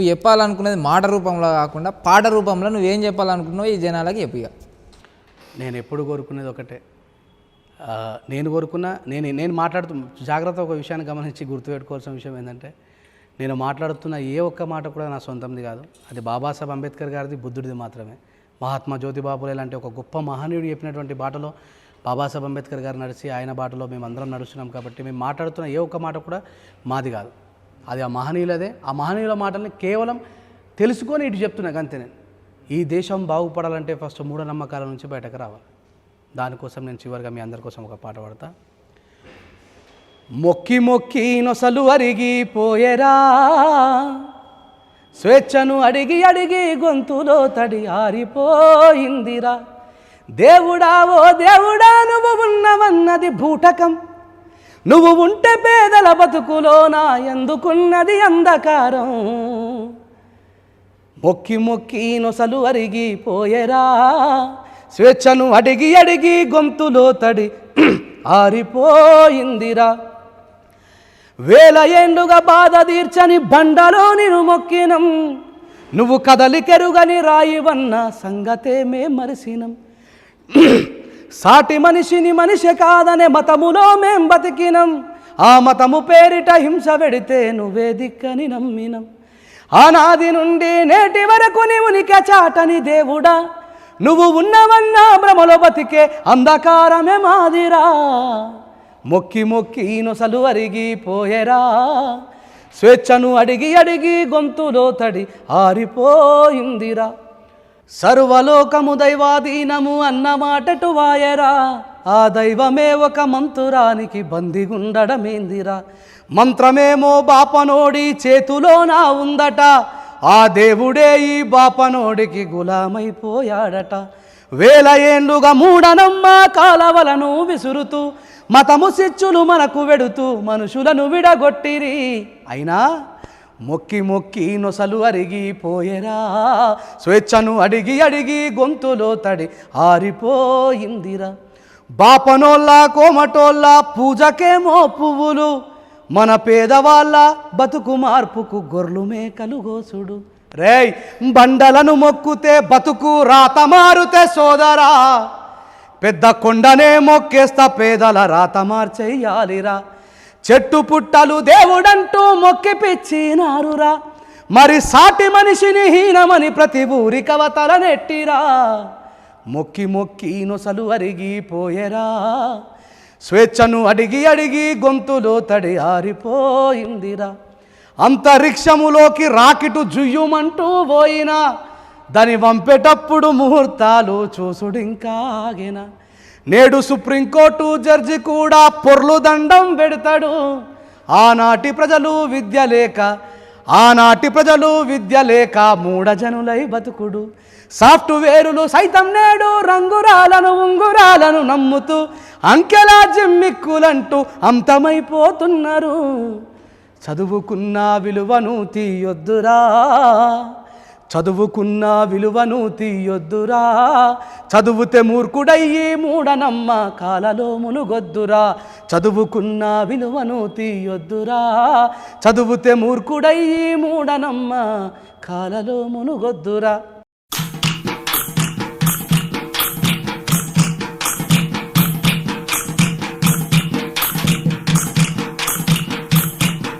నువ్వు చెప్పాలనుకున్నది మాట రూపంలో కాకుండా పాట రూపంలో నువ్వేం చెప్పాలనుకున్నావు ఈ జనాలకి చెప్పు నేను ఎప్పుడు కోరుకునేది ఒకటే. నేను కోరుకున్న నేను నేను మాట్లాడుతూ జాగ్రత్త ఒక విషయాన్ని గమనించి గుర్తుపెట్టుకోవాల్సిన విషయం ఏంటంటే నేను మాట్లాడుతున్న ఏ ఒక్క మాట కూడా నా సొంతంది కాదు. అది బాబాసాహెబ్ అంబేద్కర్ గారిది బుద్ధుడిది మాత్రమే. మహాత్మా జ్యోతిబాపులే లాంటి ఒక గొప్ప మహనీయుడు చెప్పినటువంటి బాటలో బాబాసాహెబ్ అంబేద్కర్ గారు నడిచి ఆయన బాటలో మేము అందరం నడుస్తున్నాం కాబట్టి మేము మాట్లాడుతున్న ఏ ఒక్క మాట కూడా మాది కాదు. అది ఆ మహనీయులదే ఆ మహనీయుల మాటల్ని కేవలం తెలుసుకొని ఇటు చెప్తున్నా అంతే నేను. ఈ దేశం బాగుపడాలంటే ఫస్ట్ మూఢనమ్మకాల నుంచి బయటకు రావాలి. దానికోసం నేను చివరిగా మీ అందరి కోసం ఒక పాట పాడతా. మొక్కి మొక్కి నొసలు అరిగిపోయేరా. స్వేచ్ఛను అడిగి అడిగి గొంతులో తడి ఆరిపోయిందిరా. దేవుడా ఓ దేవుడా నువ్వు ఉన్నవన్నది భూటకం. నువ్వు ఉంటే పేదల బతుకులో నా ఎందుకున్నది అంధకారం? మొక్కి మొక్కి నొసలు అరిగిపోయేరా స్వేచ్ఛను అడిగి అడిగి గొంతులో తడి ఆరిపోయిందిరా. వేల ఏండుగా బాధ తీర్చని బండలో నేను మొక్కినం. నువ్వు కదలికెరుగని రాయివన్న సంగతే మే మరిసినం. సాటి మనిషిని మనిషి కాదనే మతములో మేం బతికినం. ఆ మతము పేరిట హింస పెడితే నువ్వే దిక్కని నమ్మినం. ఆనాది నుండి నేటి వరకు నీ చాటని దేవుడా. నువ్వు ఉన్నవన్నా భ్రమలో బతికే అంధకారమే మాదిరా. మొక్కి మొక్కి నొసలు అరిగిపోయేరా స్వేచ్ఛను అడిగి అడిగి గొంతులో తడి ఆరిపోయిందిరా. సర్వలోకము దైవాధీనము అన్న మాటటు వాయరా. ఆ దైవమే ఒక మంతురానికి బందిగుండడమేందిరా మంత్రమేమో బాపనోడి చేతులోనా ఉందట. ఆ దేవుడే ఈ బాపనోడికి గులామైపోయాడట. వేల ఏండ్లుగా మూడనమ్మ కాలవలను విసురుతూ మతము సిచ్చులు మనకు వెడుతూ మనుషులను విడగొట్టిరి. అయినా మొక్కి మొక్కి నొసలు అరిగిపోయేరా. స్వేచ్ఛను అడిగి అడిగి గొంతులో తడి ఆరిపోయిందిరా. బాపనోళ్ళ కోమటోళ్ళ పూజకేమో పువ్వులు. మన పేదవాళ్ళ బతుకు మార్పుకు గొర్రెలు మేకలు గోసుడు. రేయ్ బండలను మొక్కుతే బతుకు రాత మారుతే సోదరా. పెద్ద కొండనే మొక్కేస్తా పేదల రాత మార్చేయాలిరా. చెట్టు పుట్టలు దేవుడంటూ మొక్కి పిచ్చినారురా. మరి సాటి మనిషిని హీనమని ప్రతి ఊరి కవతల నెట్టిరా. మొక్కి మొక్కి నొసలు అరిగిపోయేరా స్వేచ్ఛను అడిగి అడిగి గొంతులో తడి ఆరిపోయిందిరా. అంతరిక్షములోకి రాకెటు జుయ్యుమంటూ పోయినా. దాని వంపేటప్పుడు ముహూర్తాలు చూసుడింకాగిన. నేడు సుప్రీంకోర్టు జడ్జి కూడా పొర్లు దండం పెడతాడు. ఆనాటి ప్రజలు విద్య లేక ఆనాటి ప్రజలు విద్య లేక మూఢజనులై బతుకుడు. సాఫ్ట్వేరులు సైతం నేడు రంగురాలను ఉంగురాలను నమ్ముతూ అంకెలా జిమ్మిక్కులంటూ అంతమైపోతున్నారు. చదువుకున్న విలువను తీయొద్దురా. చదువుకున్న విలువను తీయొద్దురా. చదువుతే మూర్ఖుడయ్యి మూడనమ్మ కాలలో మునుగొద్దురా. చదువుకున్న విలువను తీయొద్దురా. చదువుతే మూర్ఖుడయ్యి మూడనమ్మ కాలలో మునుగొద్దురా.